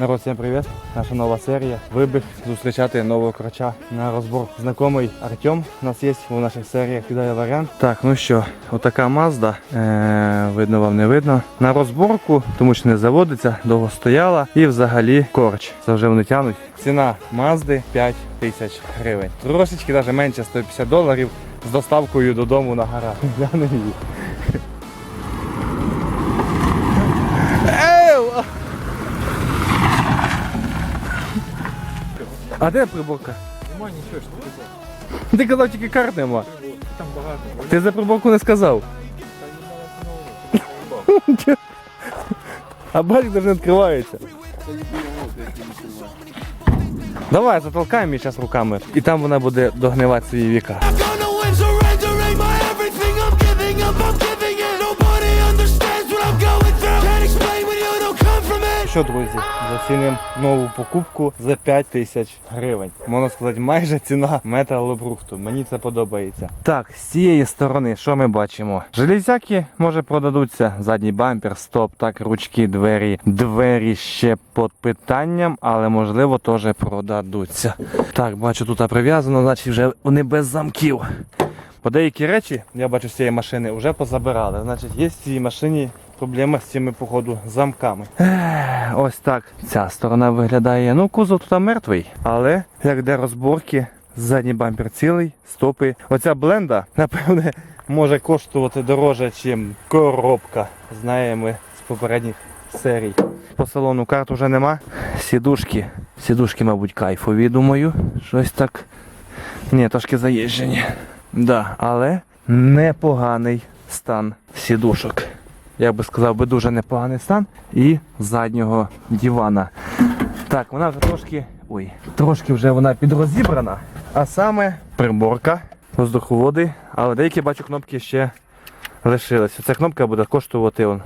Народ, всім привіт! Наша нова серія. Вибіг зустрічати нового крача на розбор. Знайомий Артем у нас є у наших серіях кидає варіант. Так, ну що, отака Мазда. Е, видно вам не видно. На розборку, тому що не заводиться, довго стояла. І взагалі корч. Це вже вони тянуть. Ціна Мазди 5 тисяч гривень. Трошечки навіть менше 150 доларів з доставкою додому на гараж. Глянемо її. А де приборка? Нема нічого, що ти казав. Ти казав тільки карт нема. Там багато. Ти за приборку не сказав. А бачиш, навіть не відкривається. Давай, затолкаємо її зараз руками. І там вона буде догнивати свої віка. I'm gonna win, surrender my everything. I'm giving up, I'm giving in. Nobody understands what I'm going through. Can't explain when you don't come from it. Що, друзі, зацінимо нову покупку за 5 тисяч гривень. Можна сказати, майже ціна металобрухту. Мені це подобається. Так, з цієї сторони, що ми бачимо? Железяки може продадуться. Задній бампер, стоп, так, ручки, двері. Двері ще під питанням, але можливо теж продадуться. Так, бачу, тут прив'язано, значить вже вони без замків. По деякі речі, я бачу з цієї машини, вже позабирали. Значить, є в цій машині проблема з цими, походу, замками. Ось так ця сторона виглядає. Ну, кузов тут мертвий, але як де розборки, задній бампер цілий, стопи. Оця бленда, напевне, може коштувати дороже, ніж коробка. Знаємо ми з попередніх серій. По салону карт вже нема. Сідушки. Сідушки, мабуть, кайфові, думаю. Щось так. Ні, трошки заїжджені. Да, але непоганий стан сідушок. Я би сказав, би дуже непоганий стан. І заднього дивана. Так, вона вже трошки. Ой, трошки вже вона підрозібрана. А саме приборка, воздуховоди, але деякі бачу кнопки ще лишилися. Ця кнопка буде коштувати. Он.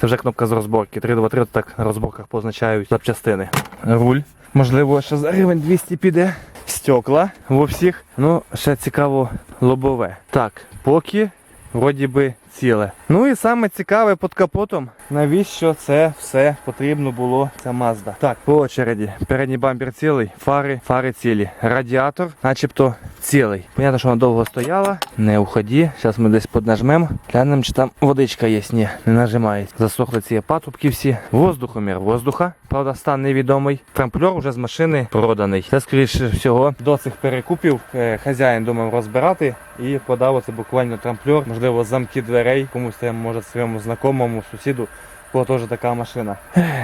Це вже кнопка з розборки. 3, 2, 3, так на розборках позначають запчастини. Руль. Можливо, ще за гривень 200 піде. Стекла во всіх. Ну, ще цікаво лобове. Так, поки вроді би ціле. Ну і саме цікаве під капотом, навіщо це все потрібно було ця Mazda. Так, по очереді. Передній бампер цілий, фари, фари цілі. Радіатор, начебто цілий. Понятно, що вона довго стояла. Не уході. Зараз ми десь поднажмемо. Глянемо, чи там водичка є. Ні, не нажимається. Засохли ці патрубки всі. Воздухомір воздуха. Правда, стан невідомий. Трамплер вже з машини проданий. Це, скоріше всього, до цих перекупів е, хазяїн думав розбирати і подав оце буквально трамплер, можливо, замки дверей, комусь там, може своєму знакомому, сусіду, у кого теж така машина.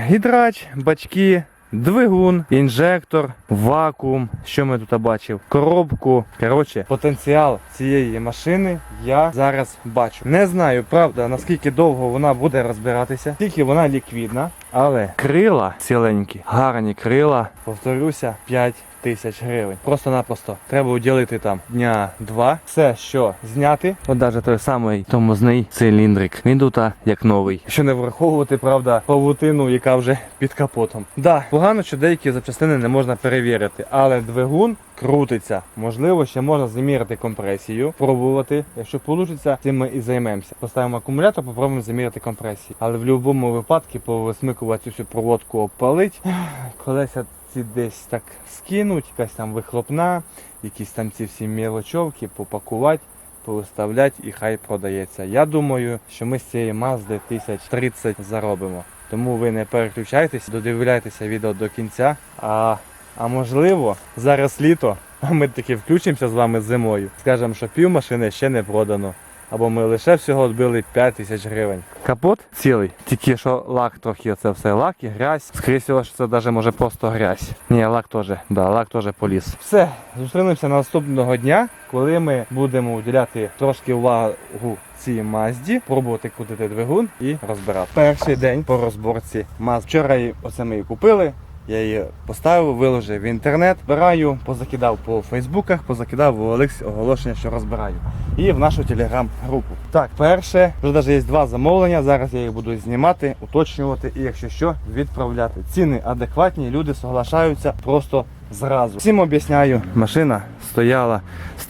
Гідрач, бачки. Двигун, інжектор, вакуум, що ми тут бачив, коробку. Коротше, потенціал цієї машини я зараз бачу. Не знаю, правда, наскільки довго вона буде розбиратися, тільки вона ліквідна, але крила ціленькі, гарні крила, повторюся, 5 тисяч гривень. Просто-напросто треба уділити там дня два. Все, що зняти, от навіть той самий тормозний циліндрик. Він тут як новий. Що не враховувати, правда, павутину, яка вже під капотом. Да, погано, що деякі запчастини не можна перевірити, але двигун крутиться. Можливо, ще можна заміряти компресію, пробувати. Якщо вийде, цим ми і займемося. Поставимо акумулятор, попробуємо заміряти компресію. Але в будь-якому випадку повисмикувати цю всю проводку обпалить. Колеса ці десь так скинуть, якась там вихлопна, якісь там ці всі мілочовки попакувати. Повиставлять і хай продається. Я думаю, що ми з цієї Mazda 1030 заробимо. Тому ви не переключайтесь, додивляйтеся відео до кінця. А, а можливо, зараз літо, а ми таки включимося з вами зимою. Скажемо, що пів машини ще не продано. Або ми лише всього відбили 5 тисяч гривень. Капот цілий, тільки що лак трохи це все лак і грязь. Всього, що це навіть може просто грязь. Ні, лак теж, да, лак теж поліз. Все, зустрінемося наступного дня, коли ми будемо уділяти трошки увагу цій мазді, пробувати крутити двигун і розбирати. Перший день по розборці маз. Вчора оце ми її купили. Я її поставив, виложив в інтернет, збираю, позакидав по фейсбуках, позакидав в Олекс оголошення, що розбираю. І в нашу телеграм-групу. Так, перше, вже навіть є два замовлення. Зараз я їх буду знімати, уточнювати і, якщо що, відправляти. Ціни адекватні, люди соглашаються, просто зразу. Всім об'ясняю, машина стояла.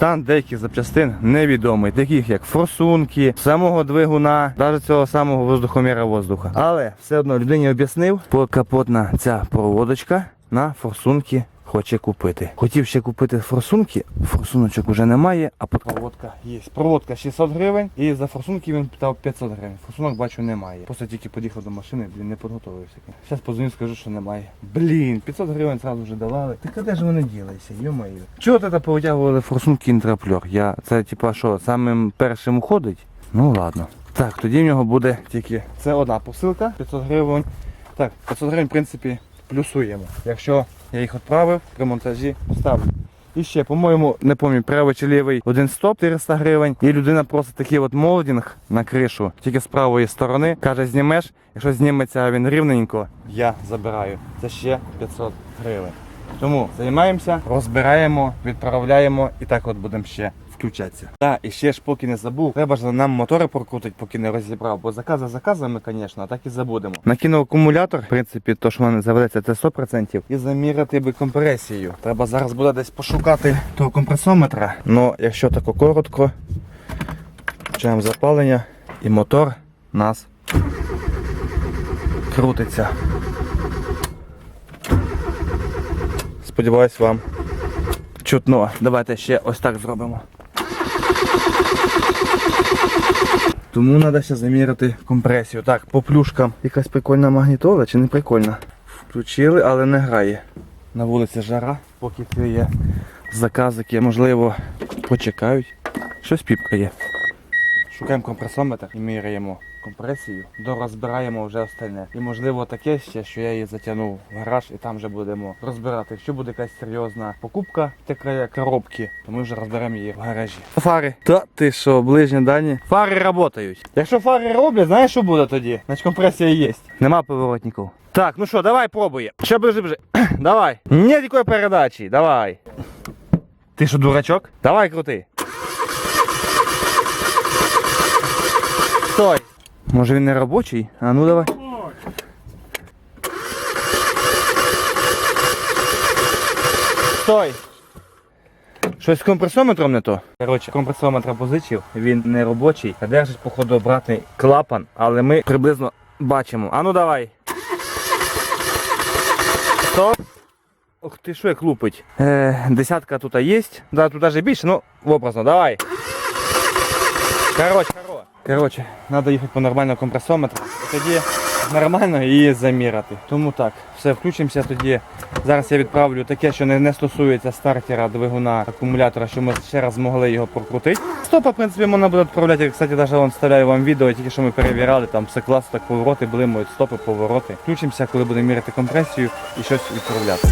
Стан деяких запчастин невідомий, таких як форсунки, самого двигуна, навіть цього самого воздухоміра воздуха. Але все одно людині об'яснив, покапотна ця проводочка на форсунки хоче купити. Хотів ще купити форсунки, форсуночок уже немає, а проводка є. Проводка 600 гривень і за форсунки він питав 500 гривень. Форсунок бачу немає. Просто тільки під'їхав до машини, блін, не підготовився. Зараз позвоню, скажу, що немає. Блін, 500 гривень зразу вже давали. А де ж вони ділися, йо-моє. Чого ти повитягували форсунки інтрапльор? Я це типа що, самим першим уходить? Ну ладно. Так, тоді в нього буде тільки це одна посилка, 500 гривень. Так, 500 гривень, в принципі, плюсуємо. Якщо я їх відправив, при монтажі ставлю. І ще, по-моєму, не пам'ятаю, правий чи лівий один стоп 400 гривень. І людина просить такий от молдінг на кришу, тільки з правої сторони. Каже, знімеш. Якщо зніметься він рівненько, я забираю. Це ще 500 гривень. Тому займаємося, розбираємо, відправляємо і так от будемо ще включатися. Так, і ще ж поки не забув, треба ж нам мотори прокрутити, поки не розібрав, бо закази заказами, звісно, так і забудемо. Накинув акумулятор, в принципі, то, що мене заведеться, це 100%. І заміряти би компресію. Треба зараз буде десь пошукати того компресометра. Ну, якщо тако коротко, включаємо запалення і мотор нас крутиться. Сподіваюсь, вам чутно. Давайте ще ось так зробимо. Тому треба ще заміряти компресію. Так, по плюшкам якась прикольна магнітола чи не прикольна? Включили, але не грає. На вулиці жара, поки це є заказики, можливо, почекають. Щось піпкає. Шукаємо компресометр і міряємо компресію, дорозбираємо вже остальне. І можливо таке ще, що я її затягнув в гараж і там вже будемо розбирати. Якщо буде якась серйозна покупка такої коробки, то ми вже розберемо її в гаражі. Фари. Та ти що, ближні дані? Фари працюють. Якщо фари роблять, знаєш що буде тоді? Значить компресія є. Нема поворотників. Так, ну що, давай пробуємо. Ще ближе, ближе. давай. Ні такої передачі, давай. Ти що, дурачок? Давай крути. Стой. Може він не робочий? А ну давай. Стой. Щось з компресометром не то. Коротше, компресометр позичив, він не робочий, а держить, походу, обратний клапан, але ми приблизно бачимо. А ну давай. Стоп. Ох ти що як лупить. Е, десятка тут є. Да, тут навіть більше, ну образно, давай. Коротше, коротше. Треба їхати по нормальному компресометру. Тоді нормально її заміряти. Тому так, все, включимося тоді. Зараз я відправлю таке, що не, не стосується стартера, двигуна, акумулятора, що ми ще раз змогли його прокрутити. Стопа, в принципі, можна буде відправляти. Кстати, навіть вон вставляю вам відео, тільки що ми перевіряли, там все класно, так повороти блимають, стопи, повороти. Включимося, коли будемо міряти компресію і щось відправляти.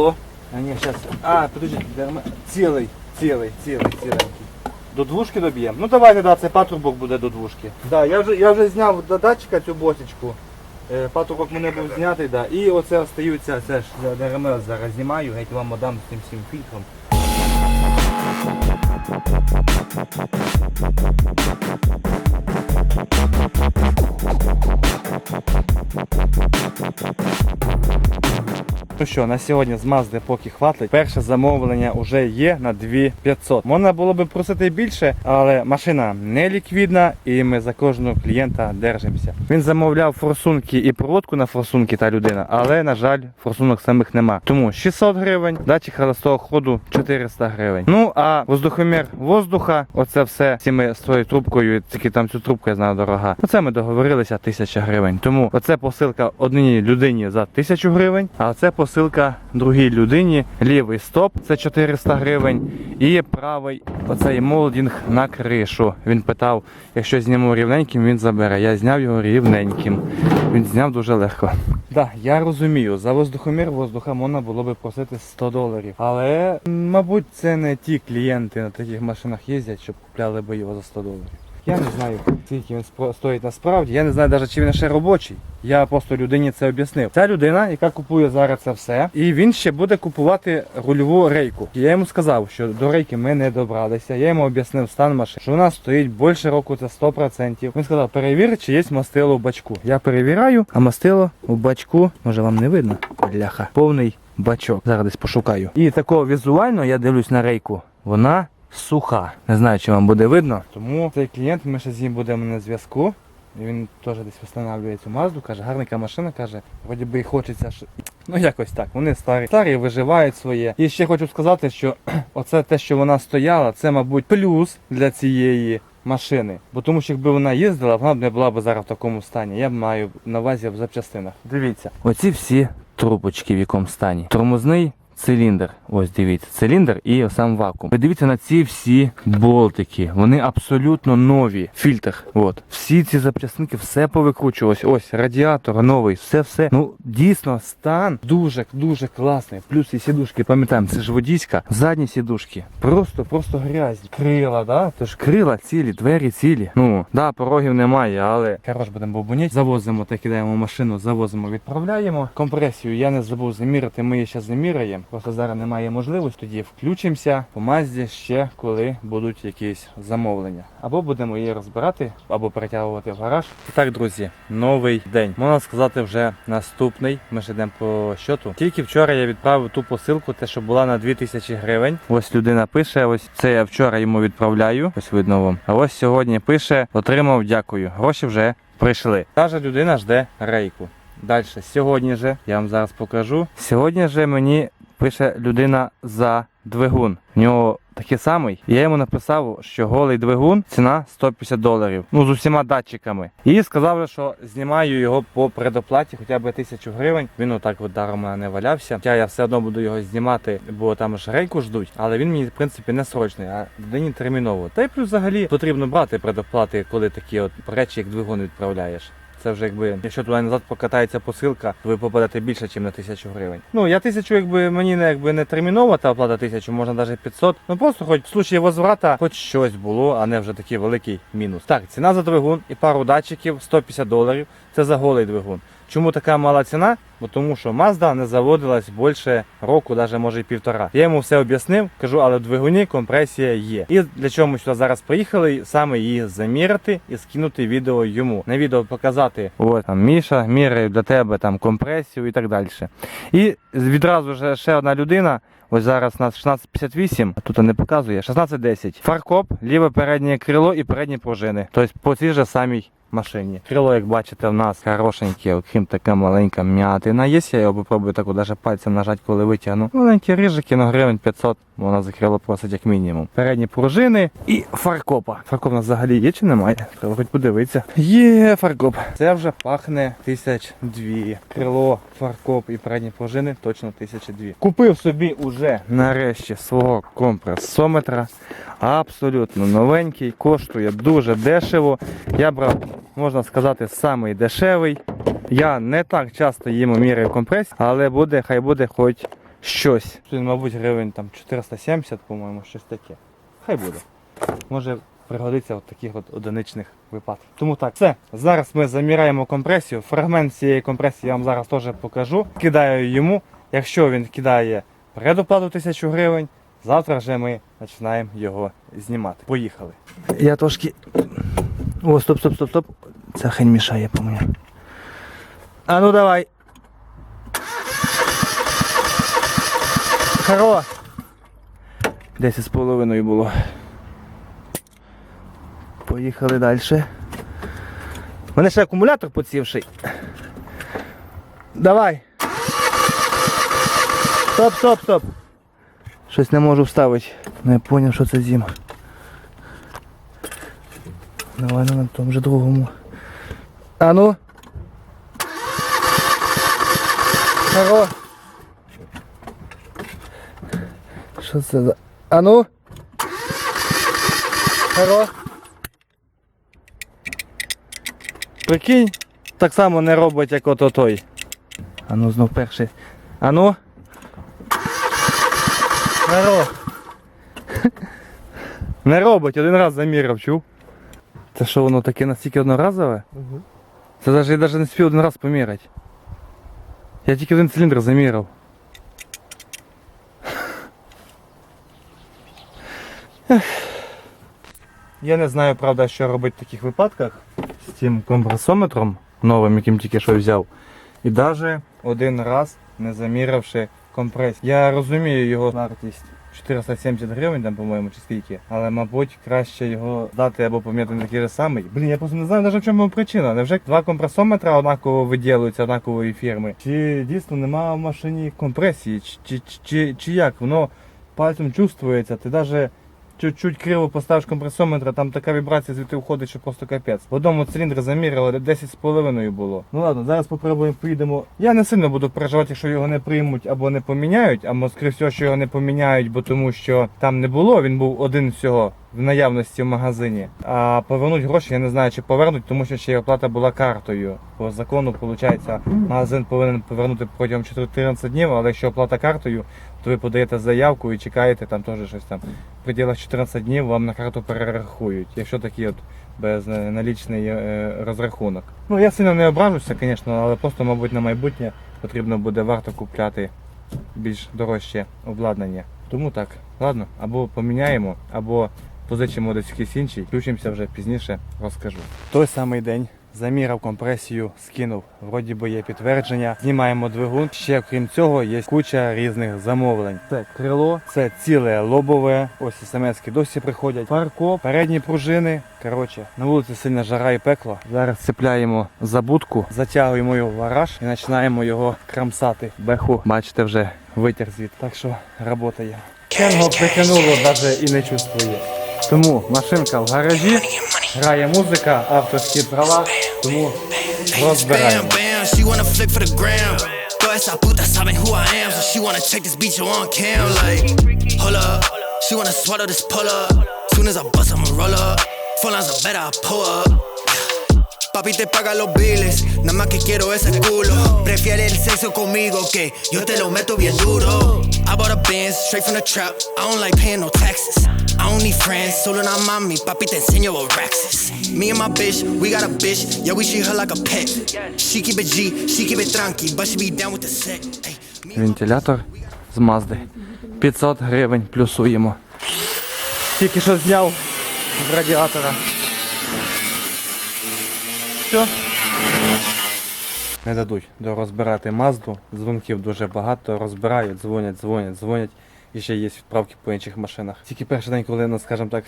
Алло? А ні, зараз. А, дерма- цілий, цілий, цілий, ціленький. До двушки доб'ємо. Ну давайте, да, це патрубок буде до двушки. Да, я вже, я вже зняв до датчика цю босічку. Е, патрубок мене був знятий, да. І оце остаються, це ж я ДРМЛ зараз знімаю, геть вам отдам з тим всім фільтром. Ну що, на сьогодні з Mazda поки хватить. Перше замовлення вже є на 2500. Можна було би просити більше, але машина не ліквідна і ми за кожного клієнта держимося. Він замовляв форсунки і проводку на форсунки та людина, але на жаль, форсунок самих нема. Тому 600 гривень, датчик холостого ходу 400 гривень. Ну а воздухомір воздуха, оце все всі ми з тою трубкою, тільки там цю трубку я знаю дорога. Оце ми договорилися 1000 гривень. Тому оце посилка одній людині за 1000 гривень, а це посилка другій людині. Лівий стоп це 400 гривень. І правий оцей молдінг на кришу. Він питав, якщо зніму рівненьким, він забере. Я зняв його рівненьким. Він зняв дуже легко. Так, я розумію, за воздухомір воздуха можна було би просити 100 доларів. Але, мабуть, це не ті клієнти на таких машинах їздять, щоб купляли би його за 100 доларів. Я не знаю, скільки він стоїть насправді. Я не знаю навіть, чи він ще робочий. Я просто людині це об'яснив. Ця людина, яка купує зараз це все, і він ще буде купувати рульову рейку. Я йому сказав, що до рейки ми не добралися. Я йому об'яснив стан машини, що вона стоїть більше року, це 100%. Він сказав, перевір, чи є мастило в бачку. Я перевіряю, а мастило у бачку, може вам не видно, бляха, повний бачок. Зараз десь пошукаю. І такого візуально я дивлюсь на рейку. Вона суха. Не знаю, чи вам буде видно. Тому цей клієнт, ми ще з ним будемо на зв'язку. І він теж десь встановлює цю мазду, каже, гарненька машина, каже, вроді би і хочеться. Ну якось так. Вони старі, старі виживають своє. І ще хочу сказати, що оце те, що вона стояла, це, мабуть, плюс для цієї машини. Бо тому що якби вона їздила, вона б не була б зараз в такому стані. Я маю на увазі в запчастинах. Дивіться, оці всі трубочки в якому стані. Тормозний циліндр. Ось дивіться, циліндр і сам вакуум. Ви дивіться на ці всі болтики. Вони абсолютно нові. Фільтр. От. Всі ці запчастинки, все повикручувалось. Ось радіатор новий, все все. Ну дійсно стан дуже дуже класний. Плюс і сідушки, пам'ятаємо, це ж водійська. Задні сідушки. Просто, просто грязні. Крила, да? Тож крила цілі, двері цілі. Ну, да, порогів немає, але хорош будемо бабуніть. Завозимо та кидаємо машину, завозимо, відправляємо. Компресію я не забув заміряти, ми її ще заміряємо. Просто зараз немає можливості. Тоді включимося по мазді ще коли будуть якісь замовлення. Або будемо її розбирати, або перетягувати в гараж. І так, друзі, новий день. Можна сказати, вже наступний. Ми ж йдемо по щоту. Тільки вчора я відправив ту посилку, те, що була на 2000 гривень. Ось людина пише: ось це я вчора йому відправляю. Ось видно вам. А ось сьогодні пише: отримав, дякую. Гроші вже прийшли. Каже, людина жде рейку. Далі, сьогодні же, я вам зараз покажу. Сьогодні же мені пише людина за двигун. В нього такий самий. Я йому написав, що голий двигун ціна 150 доларів. Ну з усіма датчиками. І сказав, що знімаю його по предоплаті, хоча б тисячу гривень. Він отак от даром не валявся. Хоча я все одно буду його знімати, бо там ж рейку ждуть. Але він мені в принципі не срочний, а людині терміново. Та й плюс взагалі потрібно брати предоплати, коли такі от речі, як двигун відправляєш. Це вже якби, якщо туди назад покатається посилка, то ви попадете більше, ніж на тисячу гривень. Ну я тисячу, якби мені не якби не термінова та оплата тисячу, можна навіть 500. Ну просто хоч в случаї возврата, хоч щось було, а не вже такий великий мінус. Так, ціна за двигун і пару датчиків 150 доларів. Це за голий двигун. Чому така мала ціна? Бо тому що Mazda не заводилась більше року, навіть може і півтора. Я йому все об'яснив, кажу, але в двигуні компресія є. І для чого ми сюди зараз приїхали, саме її заміряти і скинути відео йому. На відео показати, от там Міша, міряю для тебе там компресію і так далі. І відразу ж ще одна людина. Ось зараз у нас 16.58, а тут не показує. 16.10. Фаркоп, ліве переднє крило і передні пружини. Тобто по цій же самій машині. Крило, як бачите, в нас хорошеньке, окрім така маленька м'ятина. Є, я його попробую так даже пальцем нажати, коли витягну. Маленькі рижики, на гривень 500, вона за крило просить як мінімум. Передні пружини і фаркопа. Фаркоп у нас взагалі є чи немає? Треба хоч подивитися. Є фаркоп. Це вже пахне тисяч дві. Крило, фаркоп і передні пружини точно тисячі дві. Купив собі уже нарешті свого компресометра. Абсолютно новенький, коштує дуже дешево. Я брав, можна сказати, самий дешевий. Я не так часто їм міряю компресію, але буде, хай буде хоч щось. Тут, мабуть, гривень там 470, по-моєму, щось таке. Хай буде. Може пригодиться в таких от одиничних випадках. Тому так, все. Зараз ми заміряємо компресію. Фрагмент цієї компресії я вам зараз теж покажу. Кидаю йому. Якщо він кидає предоплату 1000 гривень, завтра вже ми починаємо його знімати. Поїхали. Я трошки. О, стоп, стоп, стоп, стоп. Це хень мішає, по-моєму. А ну давай. Хоро. Десять з половиною було. Поїхали далі. У мене ще акумулятор поцівший. Давай. Стоп, стоп, стоп. Щось не можу вставити. Не зрозумів, що це зім. Ну, на тому же другому. А ну. Хоро. Що це за. А ну. Хоро. Прикинь, так само не робить, як ото той. А ну знов перший. А ну. Хоро. Не робить, один раз заміряв, чув. Це що воно таке настільки одноразове? Угу. Це навіть я навіть не спів один раз поміряти. Я тільки один циліндр заміряв. Я не знаю, правда, що робити в таких випадках з цим компресометром новим, яким тільки що взяв. І навіть один раз не заміривши компресію. Я розумію його вартість 470 гривень, там, по-моєму, чи скільки. Але, мабуть, краще його здати або поміряти на такий же самий. Блін, я просто не знаю навіть в чому причина. Невже два компресометра однаково виділюються однакової фірми? Чи дійсно немає в машині компресії? Чи, чи, чи, чи як? Воно пальцем чувствується, ти навіть чуть-чуть криво поставиш компресометр, там така вібрація звідти входить, що просто капець. В одному циліндрі заміряли 10,5 було. Ну ладно, зараз попробуємо, поїдемо. Я не сильно буду переживати, якщо його не приймуть або не поміняють, або скоріше всього, що його не поміняють, бо тому що там не було, він був один всього. В наявності в магазині. А повернуть гроші я не знаю, чи повернуть, тому що ще й оплата була картою. По закону, виходить, магазин повинен повернути протягом 14 днів, але якщо оплата картою, то ви подаєте заявку і чекаєте там теж щось там. В пределах 14 днів вам на карту перерахують, якщо такий от безналічний е, розрахунок. Ну я сильно не ображуся, звісно, але просто, мабуть, на майбутнє потрібно буде варто купляти більш дорожче обладнання. Тому так, ладно, або поміняємо, або позичимо десь якийсь інший, включимося вже пізніше, розкажу. Той самий день заміряв компресію, скинув. Вроді би є підтвердження. Знімаємо двигун. Ще крім цього є куча різних замовлень. Це крило, це ціле лобове. Ось смс-ки досі приходять. Парко, передні пружини. Коротше, на вулиці сильна жара і пекло. Зараз цепляємо забудку, затягуємо його в гараж і починаємо його крамсати. Беху, бачите, вже витяг звідти. Так що робота є. Кенго притягнуло навіть і не чувствує. Тому машинка в гаражі, грає музика, авторські права, тому розбираємо. Bam, bam, she wanna flick for the gram. Toda esa puta saben who I am, so she wanna check this beat on cam. Like, hold up, she wanna swallow this pull up. Soon as I bust, I'ma roll up. Four lines are better, I pull up. Papi te paga los biles, nada más que quiero ese culo. Prefiere el sexo conmigo que yo te lo meto bien duro. I bought a Benz straight from the trap. I don't like paying no taxes. I don't need friends, solo una mami, papi te enseño racks. Me and my bitch, we got a bitch, yeah we treat her like a pet. She keep it G, she keep it tranqui, but she be down with the set. Вентилятор з Мазди. 500 гривень плюсуємо. Тільки що зняв з радіатора. Все. Не дадуть розбирати Мазду. Дзвонків дуже багато, розбирають, дзвонять, дзвонять, дзвонять. І ще є відправки по інших машинах. Тільки перший день, коли, ну, скажімо так,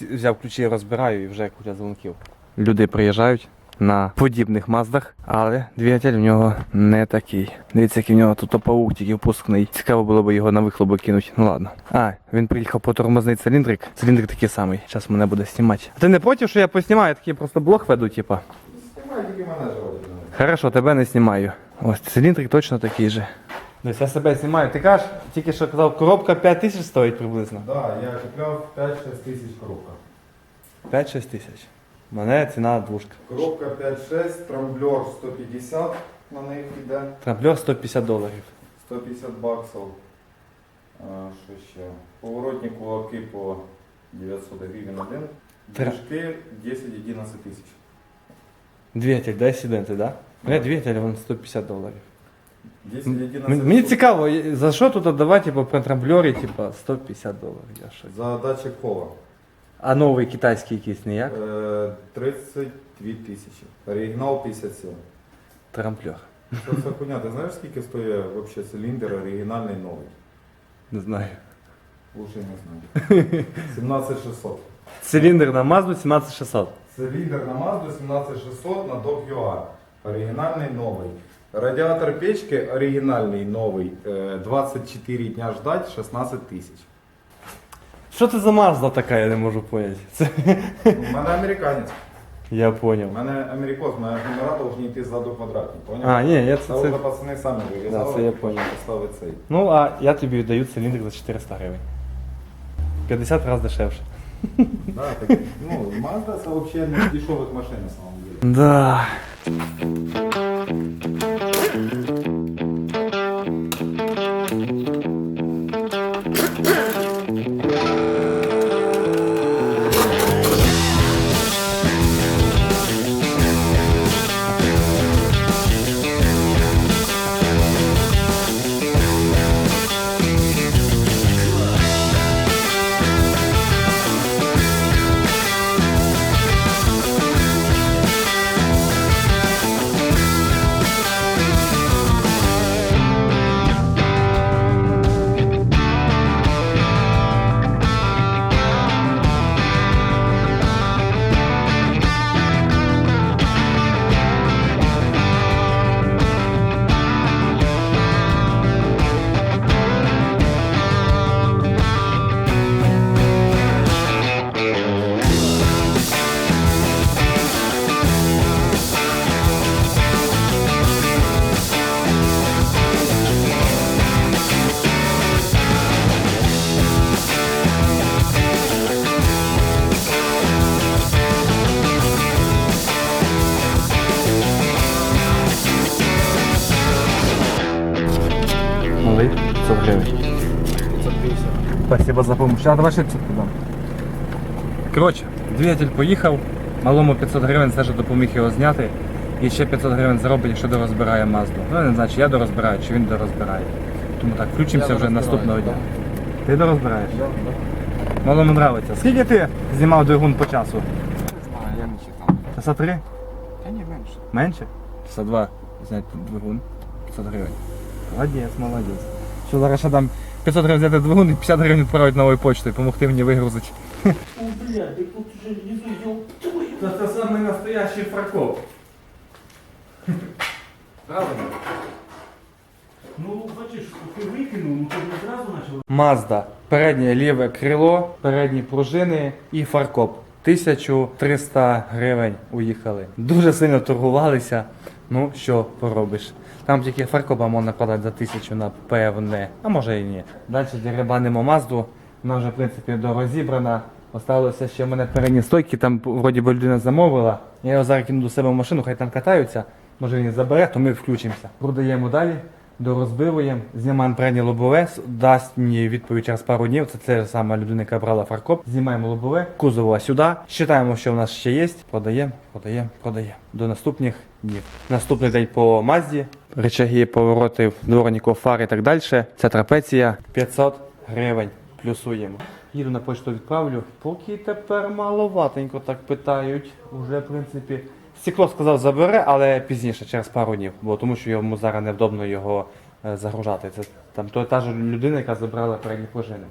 взяв ключі, розбираю і вже куча дзвонків. Люди приїжджають на подібних маздах, але двигатель в нього не такий. Дивіться, який в нього тут паук тільки впускний. Цікаво було б його на вихлопи кинути. Ну ладно. А, він приїхав по тормозний циліндрик. Циліндрик такий самий. Зараз мене буде знімати. А ти не проти, що я поснімаю? Я такий просто блог веду, типа. Снімай, тільки мене Хорошо, тебе не знімаю. Ось циліндрик точно такий же. Десь я себе знімаю. Ти кажеш, тільки що казав, коробка 5 тисяч стоїть приблизно. Да, я купляв 5-6 тисяч коробка. 5-6 тисяч. У мене ціна двушка. Коробка 5-6, трамблер 150 на них йде, Трамплер 150 доларів. 150 баксів. А, що ще? Поворотні кулаки по 900 гривень один. Движки 10-11 тисяч. Двигатель, да, сіденти, да? Бля, двигатель, вон 150 доларів. 10-11 М- Мені цікаво, за що тут віддавати, типу, при трамблері, типу, 150 доларів. Я що? За датчик кола. А новий китайський якийсь ніяк? Е, 32 тисячі. Оригінал 57. Трамплер. Що це хуйня? Ти знаєш, скільки стоїть вообще циліндр оригінальний новий? Не знаю. Лучше не знаю. 17600. Циліндр на Mazda 17600. Циліндр на Mazda 17600 на Dog.ua. Оригінальний новий. Радіатор печки оригінальний новий. Е, 24 дня ждать 16 тисяч. Що це за Mazda така, я не можу поняти. Це... У мене американець. Я У поняв. мене америкос, у мене номера повинні йти ззаду квадратні. Поняв? А, ні, я Це це, це... вже пацани самі вирізали. Да, це я поняв. Поставили цей. Ну, а я тобі віддаю циліндр за 400 гривень. 50 разів дешевше. Да, так, ну, Mazda це взагалі не дешевих машин на самом деле. Да. Спасибо за помощь. А давай ще цю дам. Коротше, двигатель поїхав, малому 500 гривень Саша допоміг його зняти. І ще 500 гривень заробить, якщо дорозбирає Мазду. Ну, не знаю, чи я дорозбираю, чи він дорозбирає. Тому так, включимося вже наступного дня. Ти дорозбираєш? Малому нравиться. Скільки ти знімав двигун по часу? Не знаю, я не читав. Часа три? Та ні, менше. Менше? Часа два зняти двигун. 500 гривень. Молодець, молодець. Що зараз ще дам 500 гривень взяти двигун і 50 гривень відправити новою почтою, допомогти мені вигрузити. О, блядь, ти тут уже внизу Це самий настоящий фаркоп. Правильно? Ну, бачиш, ти викинув, ну то одразу почав. Мазда. Переднє ліве крило, передні пружини і фаркоп. 1300 гривень уїхали. Дуже сильно торгувалися. Ну, що поробиш. Там тільки фаркопа можна продати за тисячу, напевне. А може і ні. Далі деребанимо мазду. Вона вже, в принципі, дорозібрана. Осталося ще в мене передні стойки, там вроді би людина замовила. Я його зараз кину до себе в машину, хай там катаються. Може він забере, то ми включимося. Продаємо далі, дорозбивуємо, знімаємо переднє лобове, дасть мені відповідь через пару днів. Це те ж саме людина, яка брала фаркоп. Знімаємо лобове, кузова сюди. Считаємо, що в нас ще є. Продаємо, продаємо, продаємо. До наступних днів. Наступний день по Мазді. Речаги, повороти, дворників, фар і так далі. Це трапеція 500 гривень. Плюсуємо. Їду на почту відправлю. Поки тепер маловатенько так питають. Уже, в принципі. Стекло сказав забере, але пізніше, через пару днів, бо тому що йому зараз невдобно його е, загружати. Це там то та ж людина, яка забрала передні пружини.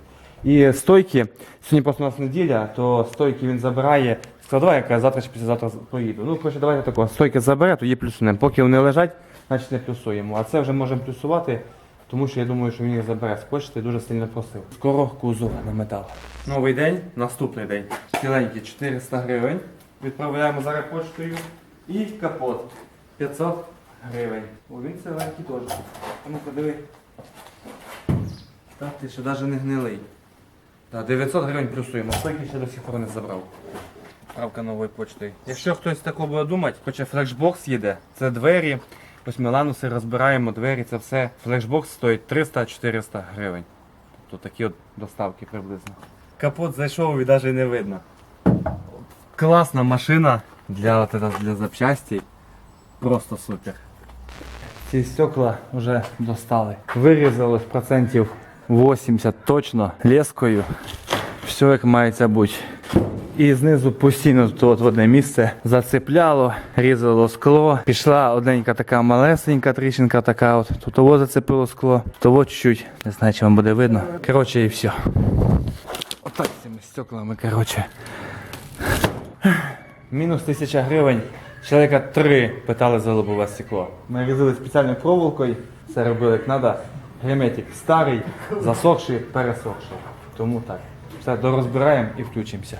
І стойки, сьогодні просто у нас неділя, то стойки він забирає. Складова, яка завтра чи післязавтра поїду. Ну, коротше, давайте тако. Стойки забере, тоді плюсуємо. Поки вони лежать, значить не плюсуємо. А це вже можемо плюсувати, тому що я думаю, що він їх забере з почти, дуже сильно просив. Скоро кузов на метал. Новий день, наступний день. Ціленький 400 гривень. Відправляємо зараз почтою. І капот 500 гривень. О, він ціленький теж. Ну подиви. Так, ти ще навіть не гнилий. Так, 900 гривень плюсуємо. Стойки ще до сих пор не забрав. Правка нової почти. Якщо хтось такого буде думати, хоче флешбокс їде, це двері. Ось ми лануси розбираємо двері, це все. Флешбокс стоїть 300-400 гривень. Тобто такі от доставки приблизно. Капот зайшов і навіть не видно. Класна машина для, от это, для запчастей. Просто супер. Ці стекла вже достали. Вирізали процентів 80 точно лескою. Все як мається бути. І знизу постійно тут в одне місце зацепляло, різало скло. Пішла одненька така малесенька тріщинка, така от. Тут того зацепило скло, того чуть-чуть. Не знаю, чи вам буде видно. Коротше, і все. Отак цими стеклами, коротше. Мінус тисяча гривень. Чоловіка три питали за лобове стекло. Ми різали спеціальною проволокою, все робили як треба. Герметик старий, засохший, пересохший. Тому так. Все, дорозбираємо і включимося.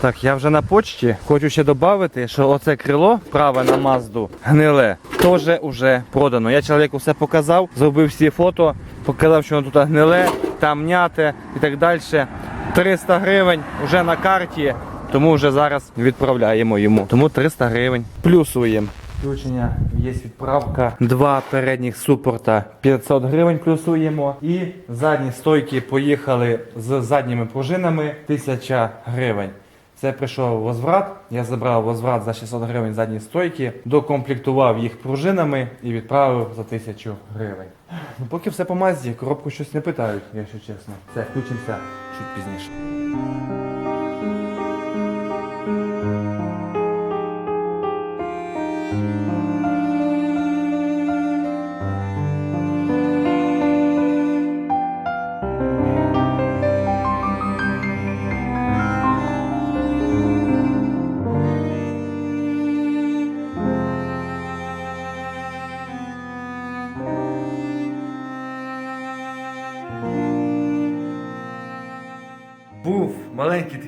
Так, я вже на почті. Хочу ще додати, що оце крило праве на Мазду гниле, теж уже продано. Я чоловіку все показав, зробив всі фото, показав, що воно тут гниле, там м'яте і так далі. 300 гривень вже на карті. Тому вже зараз відправляємо йому. Тому 300 гривень. Плюсуємо. Включення є відправка. Два передніх супорта 500 гривень плюсуємо. І задні стойки поїхали з задніми пружинами 1000 гривень. Це прийшов возврат. Я забрав возврат за 600 гривень задні стойки, докомплектував їх пружинами і відправив за 1000 гривень. Ну, поки все по мазі, коробку щось не питають, якщо чесно. Все, включимося чуть пізніше.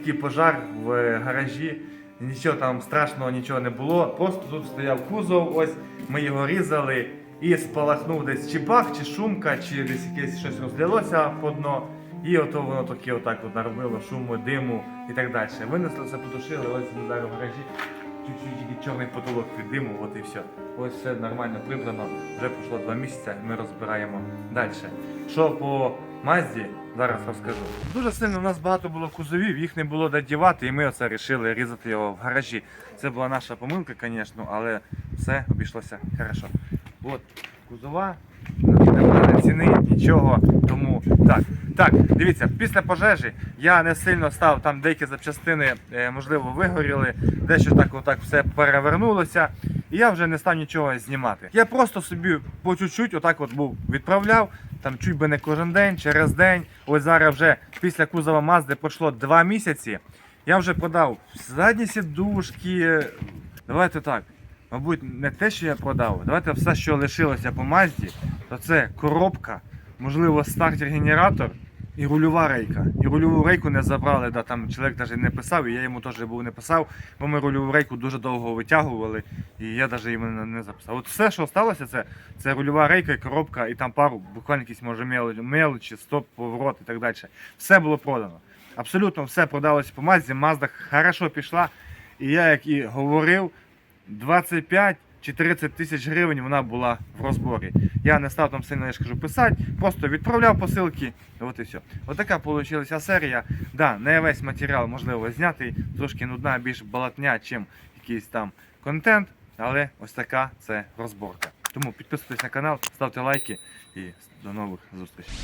Такий пожар в гаражі. Нічого там страшного нічого не було. Просто тут стояв кузов, ось ми його різали і спалахнув десь чи бах, чи шумка, чи десь якесь щось розлилося по дно. І ото воно таке отак от наробило шуму, диму і так далі. Винесли все, потушили, ось зараз в гаражі. Чуть-чуть чорний потолок від диму, от і все. Ось все нормально прибрано. Вже пройшло два місяці, ми розбираємо далі. Що по Мазді, зараз розкажу. Дуже сильно у нас багато було кузовів, їх не було де і ми оце вирішили різати його в гаражі. Це була наша помилка, звісно, але все обійшлося хорошо. От кузова, немає ціни, нічого. Тому так. Так, дивіться, після пожежі я не сильно став, там деякі запчастини, е, можливо, вигоріли, дещо так отак все перевернулося. І я вже не став нічого знімати. Я просто собі по чуть-чуть отак от був відправляв, там чуть би не кожен день, через день. Ось зараз вже після кузова Мазди пройшло два місяці. Я вже продав задні сідушки. Давайте так. Мабуть, не те, що я продав. Давайте все, що лишилося по Мазді, то це коробка, можливо, стартер-генератор і рульова рейка. І рульову рейку не забрали, да, там чоловік навіть не писав, і я йому теж був не писав, бо ми рульову рейку дуже довго витягували, і я навіть йому не, записав. От все, що сталося, це, це рульова рейка, і коробка, і там пару, буквально якісь може мелочі, стоп, поворот і так далі. Все було продано. Абсолютно все продалося по Мазді, Мазда хорошо пішла. І я, як і говорив, 25 чи 30 тисяч гривень вона була в розборі. Я не став там сильно я ж кажу, писати, просто відправляв посилки. От і все. Отака вийшла серія. Да, не весь матеріал можливо знятий, трошки нудна, більш балатня, чим якийсь там контент. Але ось така це розборка. Тому підписуйтесь на канал, ставте лайки і до нових зустрічей.